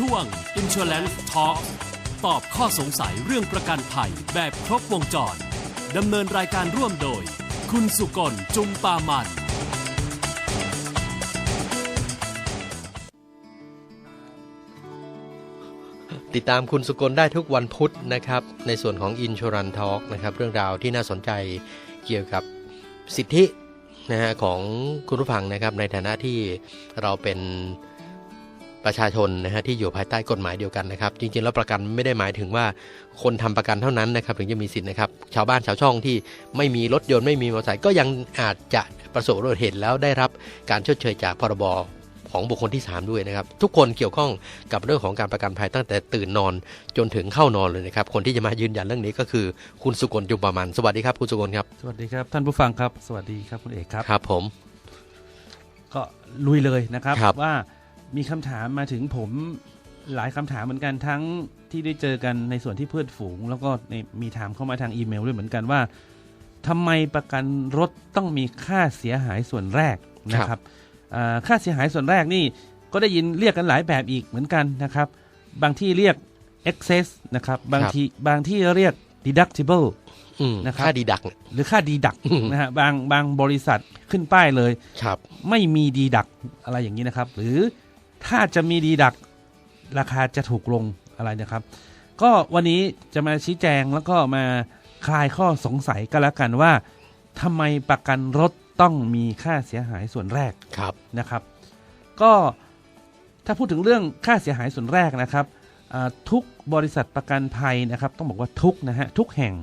ช่วง Insurance Talk ตอบข้อสงสัยเรื่องประกันภัยแบบครบวงจรดำเนินรายการร่วมโดย คุณสุกลจุมปามัน ติดตามคุณสุกลได้ทุกวันพุธนะครับ ในส่วนของ Insurance Talk นะครับ เรื่องราวที่น่าสนใจเกี่ยวกับสิทธินะฮะของคุณผู้ฟังนะครับในฐานะที่เราเป็น ประชาชนนะฮะที่อยู่ภายใต้กฎหมายเดียวกันนะครับ จริงๆแล้วประกันไม่ได้หมายถึงว่าคนทำประกันเท่านั้นนะครับถึงจะมีสิทธิ์นะครับชาวบ้านชาวช่องที่ไม่มีรถยนต์ไม่มีมอเตอร์ไซค์ก็ยังอาจจะประสบอุบัติเหตุแล้วได้รับการชดเชยจากพรบของบุคคลที่ 3 ด้วยนะครับ ทุกคนเกี่ยวข้องกับเรื่องของการประกันภัยตั้งแต่ตื่นนอนจนถึงเข้านอนเลยนะครับ คนที่จะมายืนยันเรื่องนี้ก็คือคุณสุกลจุมประมัน สวัสดีครับคุณสุกลครับ สวัสดีครับท่านผู้ฟังครับ สวัสดีครับคุณเอกครับ ครับผม ก็ลุยเลยนะครับครับว่า มีคำถามมาถึงผมหลายคำถามเหมือนกันทั้งที่ได้เจอกันในส่วนที่เพื่อนฝูง แล้วก็ในมีถามเข้ามาทางอีเมลด้วยเหมือนกันว่าทำไมประกันรถต้องมีค่าเสียหายส่วนแรกนะครับอ่าค่าเสียหายส่วนแรกนี่ก็ได้ยินเรียกกันหลายแบบอีกเหมือนกันนะครับ บางที่เรียก excess นะครับ บางทีบางที่เรียก deductible อืมนะครับค่าดีดักเนี่ยหรือค่าดีดักอืมนะฮะบางบางบริษัทขึ้นป้ายเลย ครับ ไม่มีดีดักอะไรอย่างนี้นะครับ หรือ ถ้าจะมีดีดักราคาจะถูกลงอะไรนะครับ ก็วันนี้จะมาชี้แจงแล้วก็มาคลายข้อสงสัยกันแล้วกันว่าทำไมประกันรถต้องมีค่าเสียหายส่วนแรกครับนะครับ ก็ถ้าพูดถึงเรื่องค่าเสียหายส่วนแรกนะครับอ่าทุกบริษัทประกันภัยนะครับ ต้องบอกว่าทุกนะฮะทุกแห่ง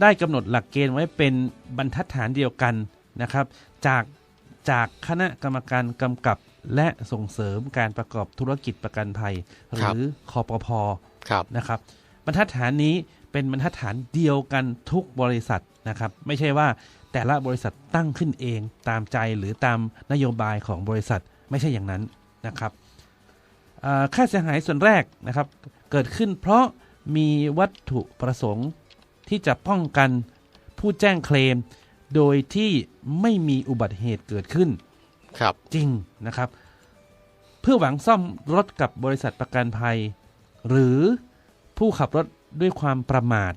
ได้กำหนดหลักเกณฑ์ไว้เป็นบรรทัดฐานเดียวกันนะครับ จากจากคณะกรรมการกำกับ และส่งเสริมการประกอบธุรกิจประกันภัยหครับรือคอปพครับนะครับบรรทัดฐานนี้เป็นบรรทัดฐานเดียวกันทุกบริษัทนะครับ ไม่ใช่ว่าแต่ละบริษัทตั้งขึ้นเองตามใจหรือตามนโยบายของบริษัทไม่ใช่อย่างนั้นนะครับอ่าค่าเสียหายส่วนแรกนะครับ เกิดขึ้นเพราะมีวัตถุประสงค์ที่จะป้องกันผู้แจ้งเคลม โดยที่ไม่มีอุบัติเหตุเกิดขึ้น ครับ จริงนะครับ เพื่อหวังซ่อมรถกับบริษัทประกันภัย หรือผู้ขับรถด้วยความประมาท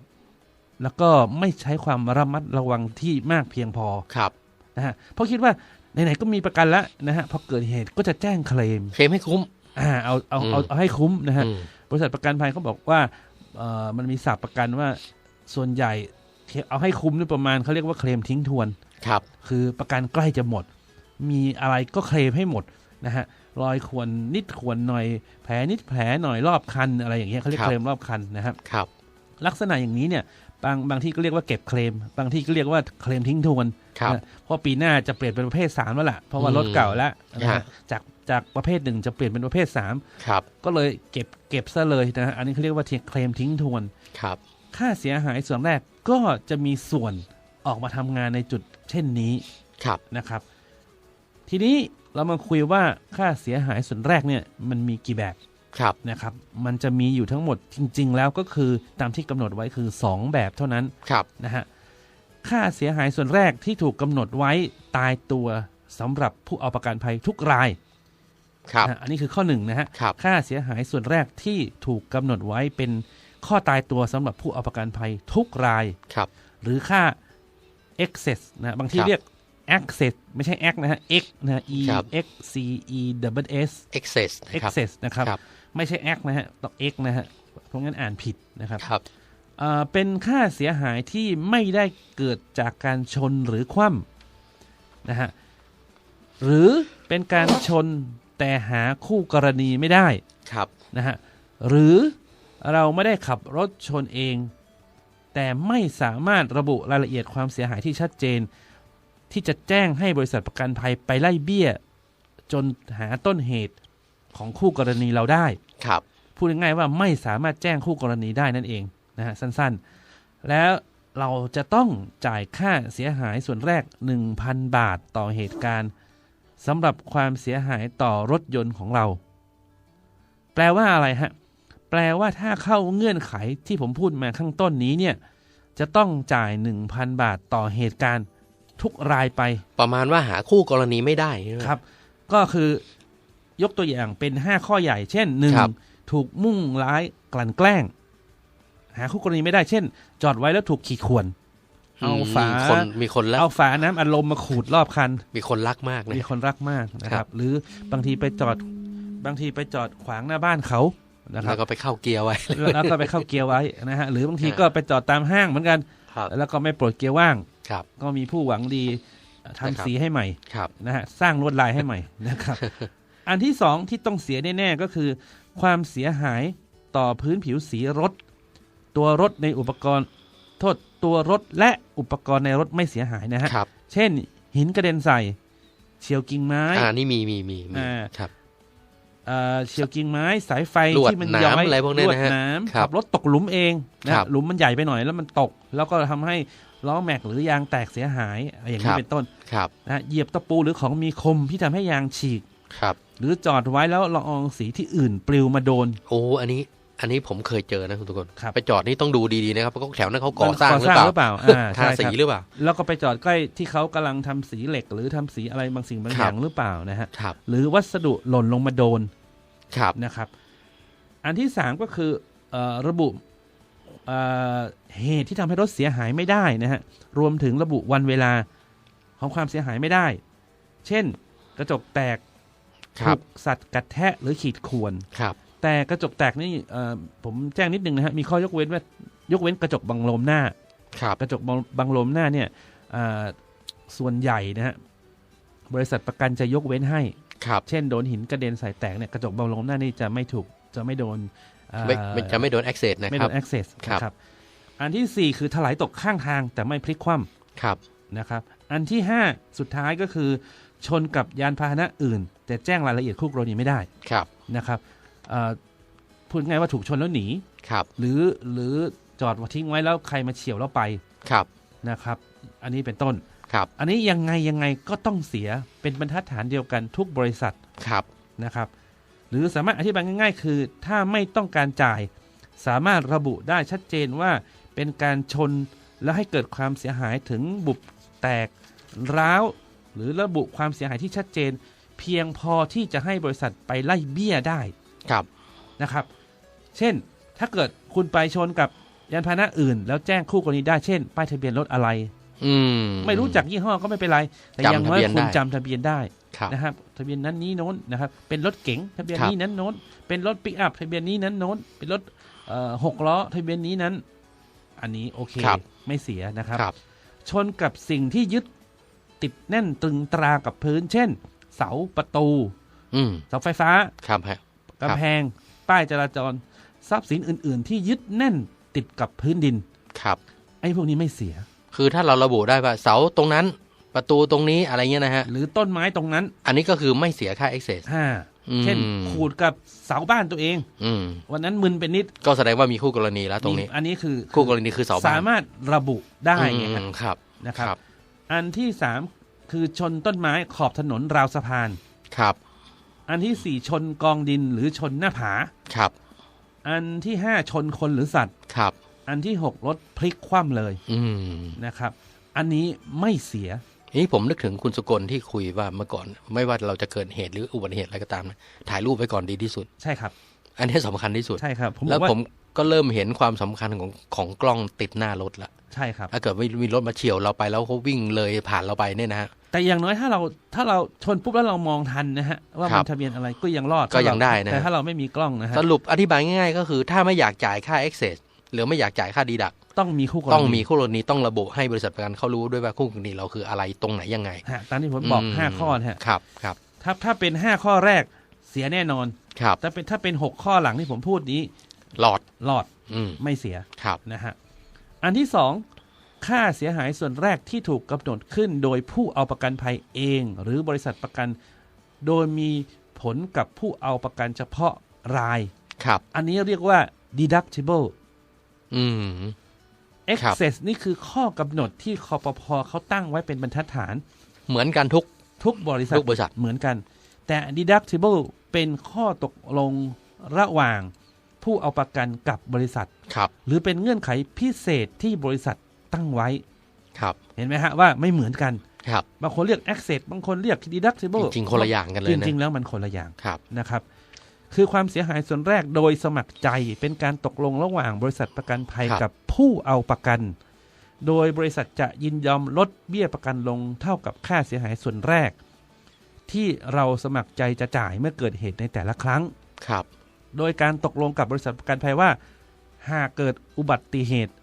แล้วก็ไม่ใช้ความระมัดระวังที่มากเพียงพอครับนะฮะเพราะคิดว่าไหนๆก็มีประกันแล้วนะฮะพอเกิดเหตุก็จะแจ้งเคลม เคลมให้คุ้ม อ่าเอาเอาเอาอืมเอาให้คุ้มนะฮะอืม บริษัทประกันภัยเขาบอกว่าเอ่อมันมีศัพท์ประกันว่าส่วนใหญ่ เอาให้คุ้มนี่ประมาณเขาเรียกว่าเคลมทิ้งทวน ครับ คือประกันใกล้จะหมด มีอะไรก็เคลมให้หมดนะฮะรอยข่วนนิดข่วนหน่อยแผลนิดแผลหน่อยรอบคันอะไรอย่างเงี้ยเขาเรียกครับเคลมรอบคันนะครับครับ ลักษณะอย่างนี้เนี่ยบางบางที่ก็เรียกว่าเก็บเคลม บางที่ก็เรียกว่าเคลมทิ้งทวนครับนะเพราะปีหน้าจะเปลี่ยนเป็นประเภท3แล้วล่ะเพราะว่าอืมรถเก่าแล้วนะฮะฮะจากจากประเภทหนึ่งจะเปลี่ยนเป็นประเภทครับ3ก็เลยเก็บเก็บซะเลยนะฮะอันนี้เขาเรียกว่าเคลมทิ้งทวนครับ ค่าเสียหายส่วนแรกก็จะมีส่วนออกมาทำงานในจุดเช่นนี้ครับนะครับ ทีนี้เรามาคุยว่าค่าเสียหายส่วนแรกเนี่ยมันมีกี่แบบครับนะครับ มันจะมีอยู่ทั้งหมดจริง ๆ แล้วก็คือตามที่กำหนดไว้คือ 2 แบบเท่านั้นครับนะฮะค่าเสียหายส่วนแรกที่ถูกกำหนดไว้ตายตัวสำหรับผู้เอาประกันภัยทุกรายครับนะฮะอันนี้คือข้อหนึ่งนะฮะครับค่าเสียหายส่วนแรกที่ถูกกำหนดไว้เป็นข้อตายตัวสำหรับผู้เอาประกันภัยทุกรายครับ หรือค่า excess นะบางที่ครับเรียก access ไม่ใช่ x นะฮะ x นะฮะ e ครับ x c e w s excess นะครับ excess นะครับครับไม่ใช่ x นะฮะต้อง x นะฮะเพราะงั้นอ่านผิดนะครับครับเอ่อเป็นค่าเสียหายที่ไม่ได้เกิดจากการชนหรือคว่ำนะฮะหรือเป็นการชนแต่หาคู่กรณีไม่ได้ครับนะฮะหรือเราไม่ได้ขับรถชนเอง แต่ไม่สามารถระบุรายละเอียดความเสียหายที่ชัดเจน ที่จะแจ้งให้บริษัทประกันภัยไปไล่เบี้ย จนหาต้นเหตุของคู่กรณีเราได้ครับพูดง่ายๆว่าไม่สามารถแจ้งคู่กรณีได้นั่นเองนะฮะสั้นๆ แล้วเราจะต้องจ่ายค่าเสียหายส่วนแรก 1,000 บาทต่อเหตุการณ์สำหรับความเสียหายต่อรถยนต์ของเรา แปลว่าอะไรฮะ แปลว่าถ้าเข้าเงื่อนไขที่ผมพูดมาข้างต้นนี้เนี่ย จะต้องจ่าย 1,000 บาทต่อเหตุการณ์ ทุกรายไป ประมาณว่าหาคู่กรณีไม่ได้ใช่ไหมครับ ก็คือยกตัวอย่างเป็น5ข้อใหญ่ เช่นครับ1ถูกมุ่งร้ายกลั่นแกล้ง หาคู่กรณีไม่ได้เช่น จอดไว้แล้วถูกขีดข่วนเอาฝามีคนมีคนรักเอาฝาน้ำอัดลมมาขูดรอบคัน มีคนรักมากนะมีคนรักมากนะคครัรับบหรือบางทีไปจอดบางทีไปจอดขวางหน้าบ้านเขานะครัแล้บวก็ไปเข้าเกียร์ไว้แล้วแล้วก็ไปเข้าเกียร์ไว้นะฮะหรือบางทีอ่าก็ไปจอดตามห้างเหมือนกันครับแล้วก็ไม่ปลดเกียร์ว่าง ครับ ก็มีผู้หวังดีทำนะครับสีให้ใหม่ครับนะฮะสร้างลวดลายให้ใหม่นะครับ อันที่สองที่ต้องเสียแน่ๆก็คือ ความเสียหายต่อพื้นผิวสีรถ ตัวรถในอุปกรณ์โทษตัวรถและอุปกรณ์ในรถไม่เสียหายนะฮะครับเช่น หินกระเด็นใส่เฉียวกิ่งไม้อ่านี่มีมีมีมีอ่าครับเอ่อเฉียวกิ่งไม้สายไฟลวดที่มันหนามย้อยอะไรพวกนี้ลวดนะฮะหน้ครัขับบรถตกหลุมเองนะครับหลุมมันใหญ่ไปหน่อยแล้วมันตก แล้วก็ทำให้ ล้อแม็กหรือยางแตกเสียหายอย่างคนี้รับเป็นต้นครับนะฮะเหยียบตะปูหรือของมีคมที่ทำให้ยางฉีกครับ หรือจอดไว้แล้วละอองสีที่อื่นปลิวมาโดน โอ้อันนี้ อันนี้ผมเคยเจอนะคุณทุกคนครับไปจอดนี่ต้องดูดีๆนะครับเพราะแถวนั้นเขาก่อมันสร้างหรือเปล่าหรือเปล่าอ่าทาใช่สีครับหรือเปล่า แล้วก็ไปจอดใกล้ที่เขากำลังทำสีเหล็ก หรือทำสีอะไรบางสิ่งบางคอรับย่างหรือเปล่านะฮะครับหรือวัสดุหล่นลงมาโดนครับนะครับ อันที่สามก็คือเออระบุ เอ่อเหตุที่ทำให้รถเสียหายไม่ได้นะฮะ รวมถึงระบุวันเวลาของความเสียหายไม่ได้ เช่น กระจกแตกครัถูบกสัตว์กัดแทะหรือขีดข่วนครับ แต่กระจกแตกนี่เอ่อผมแจ้งนิดนึงนะฮะ มีข้อยกเว้นว่ายกเว้นกระจกบังลมหน้า ครับ กระจกบังบังลมหน้าเนี่ยอ่าส่วนใหญ่นะฮะ บริษัทประกันจะยกเว้นให้ ครับ เช่นโดนหินกระเด็นใส่แตกเนี่ย กระจกบังลมหน้านี่จะไม่ถูกจะไม่โดนอ่า ไม่ไม่จะไม่โดน access นะไม่คโดรับน access ครับนะครับอันที่สี่คือถลายตกข้างทางแต่ไม่พลิกคว่ครับำนะครับ อันที่ห้าสุดท้ายก็คือ ชนกับยานพาหนะอื่น แต่แจ้งรายละเอียดคู่กรณีไม่ได้ครับนะครับเอ่อพูดง่ายว่าถูกชนแล้วหนีครับ หรือหรือจอดทิ้งไว้แล้วใครมาเฉียวแล้วไปครับนะครับ อันนี้เป็นต้นครับ อันนี้ยังไงยังไงก็ต้องเสียเป็นบรรทัดฐานเดียวกันทุกบริษัทครับนะครับ หรือสามารถอธิบายง่าย ๆ คือ ถ้าไม่ต้องการจ่าย สามารถระบุได้ชัดเจนว่าเป็นการชนแล้วให้เกิดความเสียหายถึงบุบแตกร้าว หรือระบุความเสียหายที่ชัดเจน เพียงพอที่จะให้บริษัทไปไล่เบี้ยได้ครับนะครับ เช่นถ้าเกิดคุณไปชนกับยานพาหนะอื่น แล้วแจ้งคู่กรณีได้เช่น ป้ายทะเบียนรถอะไร อืมไม่รู้จักยี่ห้อก็ไม่เป็นไร แต่จำอย่างน้อยทะเบียนคุณได้จำทะเบียนได้ครับ นะครับทะเบียนนั้นนี้โน้นนะครับเป็นรถเก๋งทะเบียนครับนี้นั้นโน้น เป็นรถปิกอัพทะเบียนนี้นั้นโน้น เป็นรถเอ่อหกล้อทะเบียนนี้นั้น อันนี้โอเคครับไม่เสียนะครับครับ ชนกับสิ่งที่ยึดติดแน่นตรึงตรากับพื้น เช่น เสาประตูอืมเสาไฟฟ้าครับฮะครับกำแพงป้ายจราจรทรัพย์สินอื่น ๆ ที่ยึดแน่นติดกับพื้นดิน ครับ ไอ้พวกนี้ไม่เสีย คือถ้าเราระบุได้ว่าเสาตรงนั้น ประตูตรงนี้อะไรเงี้ยนะฮะ หรือต้นไม้ตรงนั้น อันนี้ก็คือไม่เสียค่า access ห้าอืมเช่นขูดกับเสาบ้านตัวเอง อืมวันนั้นมึนเป็นนิด ก็แสดงว่ามีคู่กรณีแล้วตรงนี้ อันนี้คือคู่กรณีคือเสาบ้านสามารถระบุได้ไงอืฮะมครับนะครับครับ อันที่สามคือชนต้นไม้ขอบถนนราวสะพานครับ อันที่สี่ชนกองดินหรือชนหน้าผาครับ อันที่ห้าชนคนหรือสัตว์ครับ อันที่หกรถพลิกคว่ำเลย อืมนะครับ อันนี้ไม่เสีย นี่ผมนึกถึงคุณสุกลที่คุยว่าเมื่อก่อน ไม่ว่าเราจะเกิดเหตุหรืออุบัติเหตุอะไรก็ตามนะถ่ายรูปไว้ก่อนดีที่สุด ใช่ครับ อันนี้สำคัญที่สุดใช่ครับผมบแล้อวกว่าผมก็เริ่มเห็นความสำคัญของของกล้องติดหน้ารถละใช่ครับถ้าเกิดไม่มีรถมาเฉียวเราไปแล้วเขาวิ่งเลยผ่านเราไปเนี่ยนะฮะแต่อย่างน้อยถ้าเราถ้าเราชนปุ๊บแล้วเรามองทันนะฮะว่าครัมับนทะเบียนอะไรก็ยังรอดก็ยังได้นะแต่ถ้าเราไม่มีกล้องนะฮะสรุปอธิบายง่ายๆ ก็คือถ้าไม่อยากจ่ายค่า access หรือไม่อยากจ่ายค่าดีดัก ต้องมีคู่กรณีต้องมีคู่กรณีต้องระบุให้บริษัทประกันเขารู้ด้วยว่าคู่กรณีเราคืออะไรตรงไหนยังไงฮะตามที่ผมบอกมห้าข้อนะฮะครับครับถ้าถ้าเป็นห้าข้อแรกเสียแน่นอนครับแต่เป็นถ้าเป็นหกข้อหลังที่ผมพูดนี้ หลอดรอดอืมไม่เสียครับนะฮะอันที่สองค่าเสียหายส่วนแรกที่ถูกกำหนดขึ้น โดยผู้เอาประกันภัยเอง หรือบริษัทประกัน โดยมีผลกับผู้เอาประกันเฉพาะรายครับ อันนี้เรียกว่า deductible อืมครับ excess นี่คือข้อกำหนดที่คอปพเขาตั้งไว้เป็นบรรทัดฐาน เหมือนกันทุกทุกบริษัททุกบริษัทเหมือนกัน แต่ deductible เป็นข้อตกลงระหว่างผู้เอาประกันกับบริษัทครับ หรือเป็นเงื่อนไขพิเศษที่บริษัทตั้งไว้ ครับ เห็นไหมฮะว่าไม่เหมือนกันครับบางคนเรียก access บางคนเรียก deductible จริงๆคนละอย่างกันเลยจนะริงๆแล้วมันคนละอย่างครับนะครับ คือความเสียหายส่วนแรกโดยสมัครใจเป็นการตกลงระหว่างบริษัทประกันภัยครับกับผู้เอาประกัน โดยบริษัทจะยินยอมลดเบี้ยประกันลงเท่ากับค่าเสียหายส่วนแรก ที่เราสมัครใจจะจ่ายเมื่อเกิดเหตุในแต่ละครั้งครับ โดยการตกลงกับบริษัทประกันภัยว่า หากเกิดอุบัติเหตุ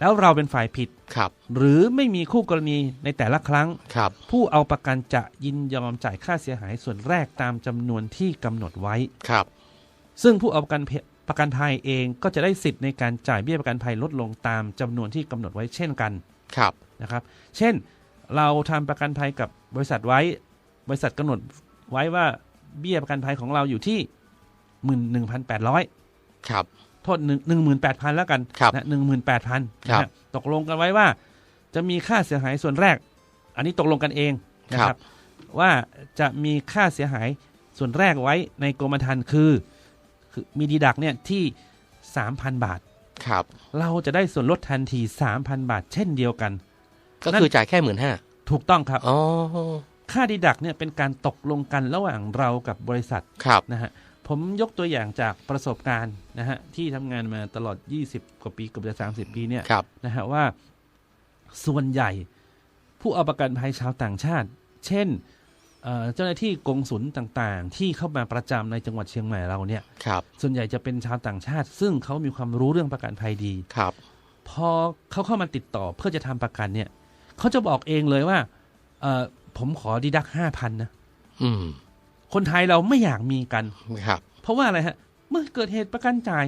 แล้วเราเป็นฝ่ายผิดครับ หรือไม่มีคู่กรณีในแต่ละครั้ง ครับ ผู้เอาประกันจะยินยอมจ่ายค่าเสียหายส่วนแรกตามจำนวนที่กำหนดไว้ ครับ ซึ่งผู้เอาประกันเพประกันภัยเองก็จะได้สิทธิ์ในการจ่ายเบี้ยประกันภัยลดลงตามจำนวนที่กำหนดไว้เช่นกันครับ นะครับ เช่น เราทำประกันภัยกับบริษัทไว้ บริษัทกำหนดไว้ว่าเบี้ยประกันภัยของเราอยู่ที่หมื่นหนึ่งพันแปดร้อยครับ โทษหนึ่งหนึ่งหมื่นแปดพันแล้วกันครับนะหนึ่งหมื่นแปดพันครับตกลงกันไว้ว่า จะมีค่าเสียหายส่วนแรก อันนี้ตกลงกันเองนะคครัรับบว่าจะมีค่าเสียหายส่วนแรกไว้ในกรมธรรม์คือคือมีดีดักเนี่ยที่3,000บาทครับ เราจะได้ส่วนลดทันที3,000บาท เช่นเดียวกัน ก็คือจ่ายแค่หมื่นห้าถูกต้องครับอ๋อค่าดีดักเนี่ยเป็นการตกลงกันระหว่างเรากับบริษัทครับนะฮะ ผมยกตัวอย่างจากประสบการณ์นะฮะที่ทำงานมาตลอด 20 กว่าปีเกือบจะ 30 ปีเนี่ยครับนะฮะว่าส่วนใหญ่ผู้เอาประกันภัยชาวต่างชาติ เช่นเอ่อเจ้าหน้าที่กงสุลต่างๆ ที่เข้ามาประจำในจังหวัดเชียงใหม่เราเนี่ยครับส่วนใหญ่จะเป็นชาวต่างชาติ ซึ่งเขามีความรู้เรื่องประกันภัยดีครับ พอเขาเข้ามาติดต่อเพื่อจะทำประกันเนี่ยเขาจะบอกเองเลยว่า เอ่อผมขอดีดักห้าพันนะอืม คนไทยเราไม่อยากมีกันครับ เพราะว่าอะไรฮะ เมื่อเกิดเหตุประกันจ่าย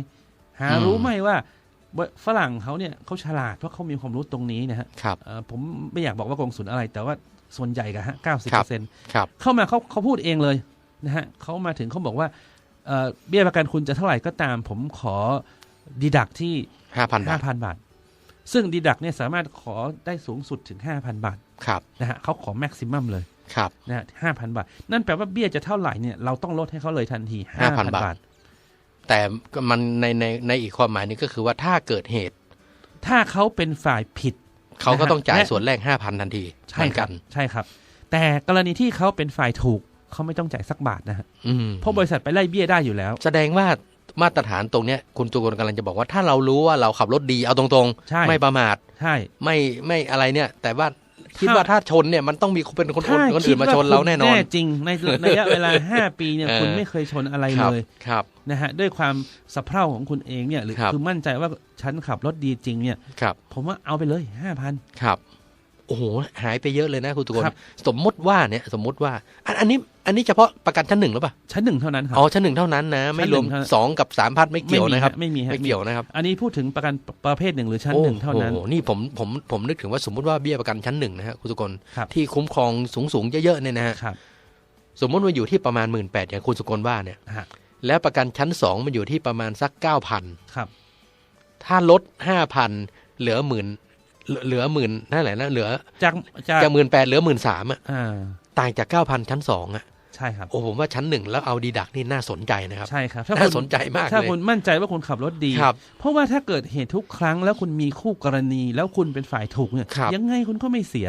หาอืมรู้ไหมว่าฝรั่งเขาเนี่ยเขาฉลาดเพราะเขามีความรู้ตรงนี้นะฮะครับเอ่อผมไม่อยากบอกว่ากองสุนอะไร แต่ว่าส่วนใหญ่กันฮะเก้าสิบเปอร์เซ็นต์ครับเข้ามาเขาเขาพูดเองเลยนะฮะเขามาถึงเขาบอกว่าเอ่อเบี้ยประกันคุณจะเท่าไหร่ก็ตาม ผมขอดีดักที่ห้าพันบาห้าทพันบาท ซึ่งดีดักเนี่ยสามารถขอได้สูงสุดถึงห้าพันบาทครับนะฮะเขาขอแม็กซิมัมเลย ครับนะฮะห้าพันบาท นั่นแปลว่าเบี้ยจะเท่าไหร่เนี่ยเราต้องลดให้เขาเลยทันที5,000 5,000บาทบาท แต่ก็มันในในในอีกความหมายหนึงก็คือว่าถ้าเกิดเหตุ ถ้าเขาเป็นฝ่ายผิด เขาก็นะฮะต้องจ่ายและส่วนแรกห้าพันทันทีใช่เหมือนคกัรับนใช่ครับ แต่กรณีที่เขาเป็นฝ่ายถูกเขาไม่ต้องจ่ายสักบาทนะฮะอืมเพราะบริษัทไปไล่เบี้ยได้อยู่แล้ว แสดงว่ามาตรฐานตรงเนี้ยคุณจุกนกำลังจะบอกว่าถ้าเรารู้ว่าเราขับรถดีเอาตรงใช่ๆไม่ประมาทใช่ไม่ไม่อะไรเนี่ย แต่ว่า คิดถ้าว่าถ้าชนเนี่ยมันต้องมีคนเป็นคนคนถ้าคนอื่นมาชนเราแน่นอนแน่จริงในระยะเวลา5ปีเนี่ยเออคุณไม่เคยชนอะไรครับเลยครับนะฮะด้วยความสะเพร่าของคุณเองเนี่ยหรือครับคือมั่นใจว่าฉันขับรถดีจริงเนี่ยครับผมว่าเอาไปเลย5,000ครับโอ้โหหายไปเยอะเลยนะคุณตุกนครับสมมติว่าเนี่ยสมมติว่าอันอันนี้อันนี้เฉพาะประกันชั้นหนึ่งหรือเปล่าชั้นหนึ่งเท่านั้นครัอ๋อชั้นหนึ่งเท่านั้นนะไม่รวมชั้นหนึ่งเท่านั้นสองกับสามพันไม่เกี่ยวนะครับไม่มีฮไม่เกี่ยวนะครับ อันนี้พูดถึงประกันประเภทหนึ่งหรือชั้นหนึ่งเท่านั้นโอ้โหนี่ผมผมผมนึกถึงว่าสมมติว่าเบี้ยประกันชั้นหนึ่งนะฮะคุณสุกลครับที่คุ้มครองสูงสูงๆเยอะๆเนี่ยนะฮะครับสมมติว่าอยู่ที่ประมาณหมื่นแปดอย่างคุณสุกลว่าเนี่ยฮะแล้วประกันชั้นสองมันอยู่ที่ประมาณสักเก้าพันครับถ้าลดห้าพันเหลือหมื่น เหลือหมื่นนั่นแหละนะเหลือจากจากจากหมื่นแปดเหลือหมื่นสามอะอ่าต่างจากเก้าพันชั้นสองอะใช่ครับโอ้ผมว่าชั้นหนึ่งแล้วเอาดีดักนี่น่าสนใจนะครับใช่ครับถ้าน่าคุณสนใจมากถ้าเลยคุณมั่นใจว่าคุณขับรถดีครับเพราะว่าถ้าเกิดเหตุทุกครั้งแล้วคุณมีคู่กรณีแล้วคุณเป็นฝ่ายถูกเนี่ยครับยังไงคุณก็ไม่เสีย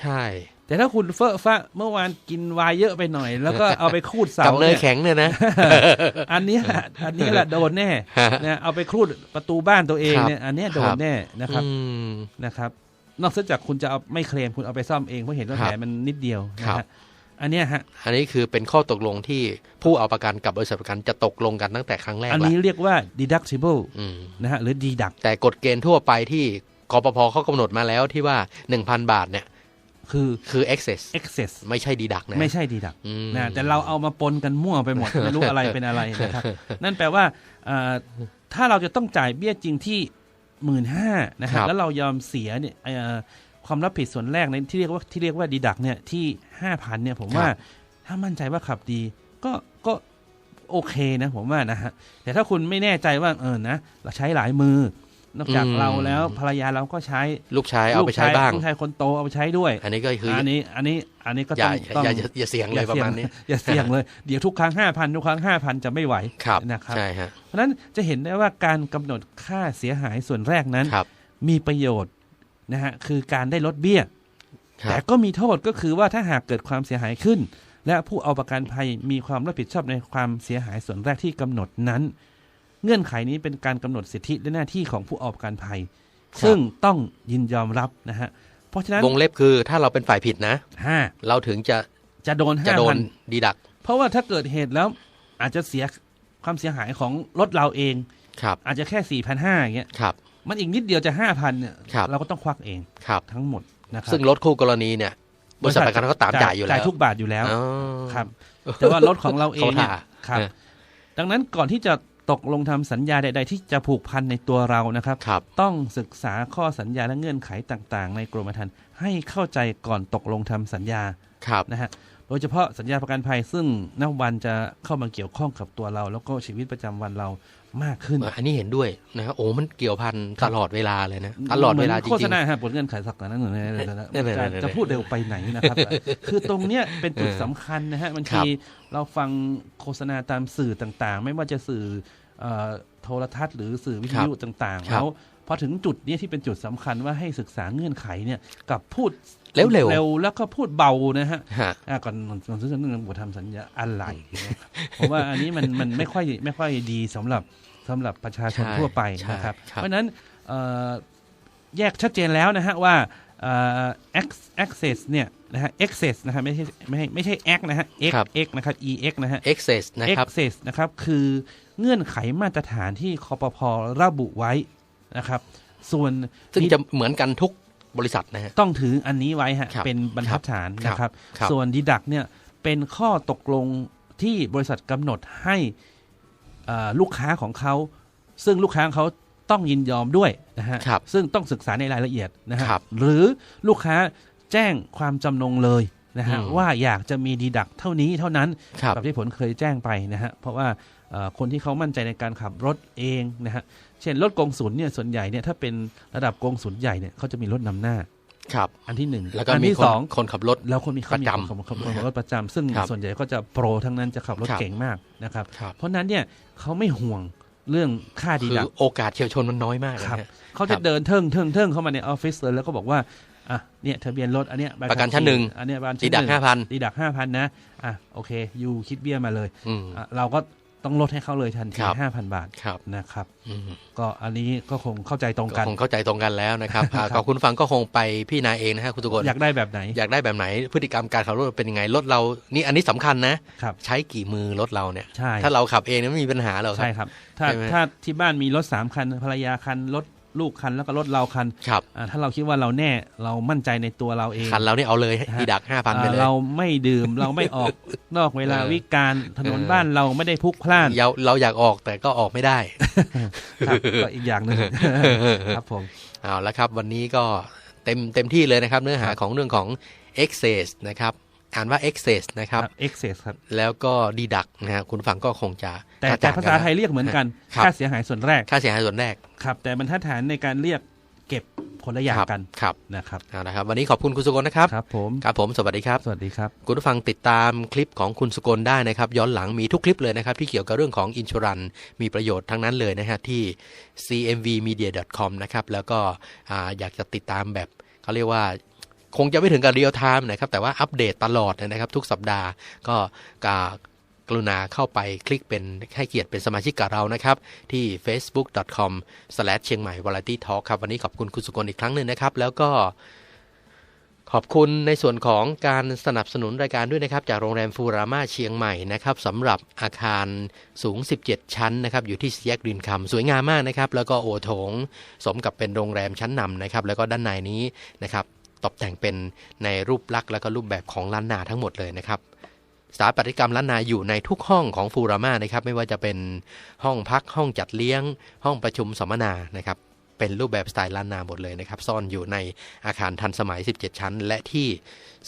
ใช่ แต่ถ้าคุณเฟ้อฟ้าเมื่อวานกินไวายเยอะไปหน่อย แล้วก็เอาไปครูดเสากับเนยเนี่ยแข็งเนี่ยนะ อันเนี้ยอันนี้แหละโดนแน่ฮะนะเอาไปครูดประตูบ้านตัวเองครับเนี่ย อันเนี้ยโดคนรับแน่นะครับอืมนะครับ นอกจากคุณจะเอาไม่เคลมคุณเอาไปซ่อมเองเพราะเห็นว่าครับแผลมันนิดเดียวนะครัฮะบอันเนี้ยฮะ อันนี้คือเป็นข้อตกลงที่ผู้เอาประกันกับบริษัทประกันจะตกลงกันตั้งแต่ครั้งแรก อันแล้วนี้เรียกว่า deductible อืมนะฮะหรือ deduct แต่กฎเกณฑ์ทั่วไปที่กปพเขากำหนดมาแล้วที่ว่า 1,000 บาทเนี่ย คือคือ excess excess ไม่ใช่ดีดักนะไม่ใช่ deduct อืมนะแต่เราเอามาปนกันมั่วไปหมด ไม่รู้อะไรเป็นอะไรนะครับนั่นแปลว่าเอ่อถ้าเราจะต้องจ่ายเบี้ยจริงที่หมื่นห้านะคครัรับบแล้วเรายอมเสียเนี่ยเอ่อความรับผิดส่วนแรกในที่เรียกว่าที่เรียกว่าดีดักเนี่ยที่ห้าพันเนี่ยผมว่าถ้ามั่นใจว่าขับดีก็ก็โอเคนะผมว่านะฮะแต่ถ้าคุณไม่แน่ใจว่าเออนะเราใช้หลายมือ นอกจากอืมเราแล้วภรรยาเราก็ใช้ลูกชายเอาไปใช้บ้างลูกชายคนโตเอาไปใช้ด้วย อันนี้ก็คือออันนี้อันนี้อันนี้ก็อย่าต้องอย่าต้องอย่าอย่าเสี่ยงเลยประมาณนี้ อย่าเสี่ยงเลยเดี๋ยวทุกครั้งห้าพันทุกครั้งห้าพันจะไม่ไหวครับนะครับใช่ฮะเพราะฉะนั้นจะเห็นได้ว่าการกำหนดค่าเสียหายส่วนแรกนั้นครับมีประโยชน์นะฮะคือการได้ลดเบี้ยคแต่รับก็มีโทษก็คือว่าถ้าหากเกิดความเสียหายขึ้น และผู้เอาประกันภัยมีความรับผิดชอบในความเสียหายส่วนแรกที่กำหนดนั้น เงื่อนไขนี้เป็นการกำหนดสิทธิและหน้าที่ของผู้เอาประกันภัย ซึ่งต้องยินยอมรับนะฮะเพราะฉะนั้นวงเล็บคือถ้าเราเป็นฝ่ายผิดนะห้าเราถึงจะจะโดนจะห้าโดพันนดีดัก เพราะว่าถ้าเกิดเหตุแล้วอาจจะเสียความเสียหายของรถเราเองครับ อาจจะแค่สี่พันห้าอย่างเงี้ยครับ มันอีกนิดเดียวจะห้าพันเนี่ยครับเราก็ต้องควักเองครับทั้งหมดนะครับซึ่งรถคู่กรณีเนี่ยบริษัทประกันเขาตามจ่ายอยู่แล้วจ่ายทุกบาทอยู่แล้วอ๋อครับ แต่ว่ารถของเราเองเนี่ยเขาท่าครับเออดังนั้นก่อนที่จะ ตกลงทำสัญญาใด ๆ ที่จะผูกพันในตัวเรานะครับครับต้องศึกษาข้อสัญญาและเงื่อนไขต่าง ๆ ในกรมธรรม์ให้เข้าใจก่อนตกลงทำสัญญาครับนะฮะโดยเฉพาะสัญญาประกันภัยซึ่งนับวันจะเข้ามาเกี่ยวข้องกับตัวเรา แล้วก็ชีวิตประจำวันเรา มากขึ้นเอออันนี้เห็นด้วยนะครับโอ้มันเกี่ยวพันตลอดเวลาเลยนะตลอดเวลาจหมืนโฆษริงณาฮะผลเงื่อนไขสักนั้นหนึ่งนะเนี่ยๆๆๆจะจะพูดเร็วไปไหนนะครับ คือตรงเนี้ยเป็นจุดสำคัญนะฮะบางครัทีบเราฟังโฆษณาตามสื่อต่างๆ ไม่ว่าจะสื่อเอ่อ โทรทัศน์หรือสื่อวิทยุต่างๆครับแล้วพอถึงจุดเนี้ยที่เป็นจุดสำคัญว่าให้ศึกษาเงื่อนไขเนี่ยกับพูดเร็วๆเร็วแล้วก็พูดเบานะฮะๆฮะอะก่อนก่อนที่จะเรื่องบททำสัญญาอะไรเนี่ยผมว่าอันนี้มันมันไม่ค่อยไม่ค่อยดีสำหรับสำหรับประชาชนใช่ทั่วไปใช่นะครับครับ เพราะฉะนั้นเอ่อแยกชัดเจนแล้วนะฮะว่าเอ่อ Ac- access เนี่ยนะฮะ access นะฮะไม่ใช่ไม่ใช่ไม่ใช่ act นะฮะ x ครับ x นะครับ ex นะฮะ excess นะครับ access นะครับคือ เงื่อนไขมาตรฐานที่คอปพระบุไว้นะครับ ส่วนซึ่งจะเหมือนกันทุกบริษัทนะฮะต้องถืออันนี้ไว้ฮะครับเป็นบรรทัดฐานครับนะครับครับ ส่วนดีดักเนี่ยเป็นข้อตกลงที่บริษัทกำหนดให้เอ่อลูกค้าของเขา ซึ่งลูกค้าของเขาต้องยินยอมด้วยนะฮะครับซึ่งต้องศึกษาในรายละเอียดนะฮะครับหรือลูกค้าแจ้งความจำนงเลยนะฮะอืมว่าอยากจะมีดีดักเท่านี้เท่านั้นครับแบบที่ผลเคยแจ้งไปนะฮะเพราะว่าเอ่อ คนที่เขามั่นใจในการขับรถเองนะฮะเช่นรถกงศูนย์เนี่ยส่วนใหญ่เนี่ยถ้าเป็นระดับกงศูนย์ใหญ่เนี่ยเขาจะมีรถนำหน้าครับ อันที่หนึ่งแล้วก็อันมีที่คนสองคนขับรถแล้วคนมีเขาประมีจำคนขับรถประจำซึ่งครับส่วนใหญ่ก็จะโปรทั้งนั้นจะขับรถครับเก่งมากนะครับครับเพราะฉะนั้นเนี่ยเขาไม่ห่วงเรื่องค่าดีคือดักโอกาสเฉียวชนมันน้อยมากครับนะฮะเขาครัจะบเดินเทิงเทิงเทิงเข้ามาในออฟฟิศเลยแล้วก็บอกว่าอะเนี่ยทะเบียนรถอันเนี้ยใบขับประกันชั้นหนึ่งขี่อันเนี้ยประกันดีชั้นดักนึ่งห้าพันดีดักห้าพันนะอะโอเคยูคิดเบี้ยมาเลยอืมอะเราก็ ต้องลดให้เขาเลยทันทีครับห้าพันบาทครับนะครับอืมก็อันนี้ก็คงเข้าใจตรงก็กันคงเข้าใจตรงกันแล้วนะครับอ่าครับขอบคุณฟังก็คงไปพี่นาเองนะฮะคุณตุกนอยากได้แบบไหน อยากได้แบบไหนพฤติกรรมการขับรถเป็นยังไงรถเรานี่อันนี้สำคัญนะครับใช้กี่มือรถเราเนี่ยใช่ถ้าเราขับเองเนี่ยไม่มีปัญหาหรอกครัใช่บครับ ถ้าใช่ไหมถ้าที่บ้านมีรถสามคันภรรยาคันรถ ลูกคันแล้วก็รถเราคันครับอ่าถ้าเราคิดว่าเราแน่เรามั่นใจในตัวเราเองคันเรานี่เอาเลยฮะดีดักห้าพันไปเลยอ่าเราไม่ดื่มเราไม่ออกนอกเวลาเออวิการถนนเออบ้านเราไม่ได้พลุกพล่านเราเราอยากออกแต่ก็ออกไม่ได้ครับก็อีกอย่างหนึ่งครับผมเอาละครับ วันนี้ก็เต็มเต็มที่เลยนะครับ เนื้อหาของเรื่องของ excess นะครับ อ่านว่า excess นะครับเอ็กเซสครับ แล้วก็ดีดักนะฮะคุณฟังก็คงจะ แต่กระแต่จ่งภาษากันไทยเรียกเหมือนกันครับค่าเสียหายส่วนแรก ค่าเสียหายส่วนแรก ครับ แต่บรรทัดฐานในการเรียกเก็บคนละอย่างครับกัน ครับ นะครับเอาละครับ วันนี้ขอบคุณคุณสุกลนะครับ ครับผม ครับผม สวัสดีครับ สวัสดีครับ คุณผู้ฟังติดตามคลิปของคุณสกลได้นะครับ ย้อนหลังมีทุกคลิปเลยนะครับ ที่เกี่ยวกับเรื่องของอินช r รันมีประโยชน์ทั้งนั้นเลยนะฮะที่ cmvmedia.com นะครับ แล้วก็อ่าอยากจะติดตามแบบเขาเรียกว่า คงจะไม่ถึงกับเรียลไทม์นะครับแต่ว่าอัปเดตตลอดนะครับ ทุกสัปดาห์ก็กกรุณาเข้าไปคลิกเป็นให้เกียรติเป็นสมาชิกกับเรานะครับ ที่ facebook.com เชียงใหม่ variety talk ครับ วันนี้ขอบคุณคุณสุกลอีกครั้งหนึ่งนะครับ แล้วก็ขอบคุณในส่วนของการสนับสนุนรายการด้วยนะครับ จากโรงแรมฟูรามาเชียงใหม่นะครับสำหรับอาคารสูง 17 ชั้นนะครับอยู่ที่สี่แยกรินคำสวยงามมากนะครับ แล้วก็โอโถง สมกับเป็นโรงแรมชั้นนำนะครับ แล้วก็ด้านในนี้นะครับ ตกแต่งเป็นในรูปลักษณ์และก็รูปแบบของล้านนาทั้งหมดเลยนะครับสถาปัตยกรรมล้านนาอยู่ในทุกห้องของฟูรามานะครับ ไม่ว่าจะเป็นห้องพักห้องจัดเลี้ยง ห้องประชุมสัมมนานะครับ เป็นรูปแบบสไตล์ล้านนาหมดเลยนะครับ ซ่อนอยู่ในอาคารทันสมัย 17 ชั้น และที่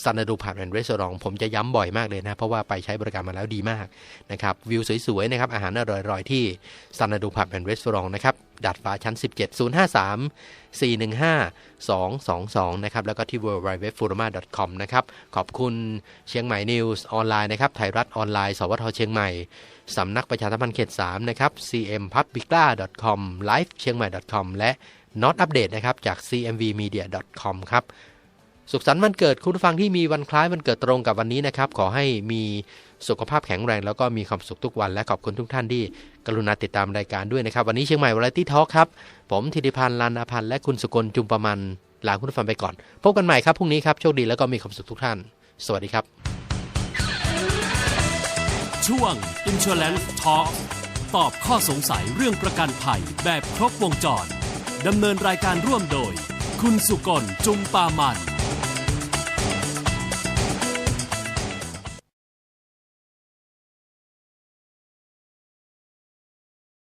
ซันนาดูพาร์ทแอนด์รีสอร์ทผมจะย้ำบ่อยมากเลยนะ เพราะว่าไปใช้บริการมาแล้วดีมากนะครับวิวสวยๆนะครับอาหารอร่อยๆ ที่ซันนาดูพาร์ทแอนด์รีสอร์ทนะครับดาดฟ้าชั้น 17 053 415 222 นะครับ แล้วก็ที่ w w w f u r a m a c o m นะครับ ขอบคุณเชียงใหม่นิวส์ออนไลน์นะครับ ไทยรัฐออนไลน์ สวทเชียงใหม่ สำนักประชาสัมพันธ์เขต3นะครับ cmpublica.com live เชียงใหม่ .com และ not update นะครับจาก cmvmedia.com ครับสุขสันต์วันเกิดคุณผู้ฟังที่มีวันคล้ายวันเกิดตรงกับวันนี้นะครับ ขอให้มีสุขภาพแข็งแรง แล้วก็มีความสุขทุกวันและขอบคุณทุกท่านที่ กรุณาติดตามรายการด้วยนะครับ วันนี้เชียงใหม่วาไรตี้ทอล์ครับ ผมธิติพันธ์ลานอาพันธ์และคุณสุกลจุมประมันลาคุณผู้ฟังไปก่อน พบกันใหม่ครับพรุ่งนี้ครับโชคดีแล้วก็มีความสุขทุกท่าน สวัสดีครับ ช่วง Insurance Talk ตอบข้อสงสัยเรื่องประกันภัยแบบครบวงจรดำเนินรายการร่วมโดย คุณสุกลจุมปามัน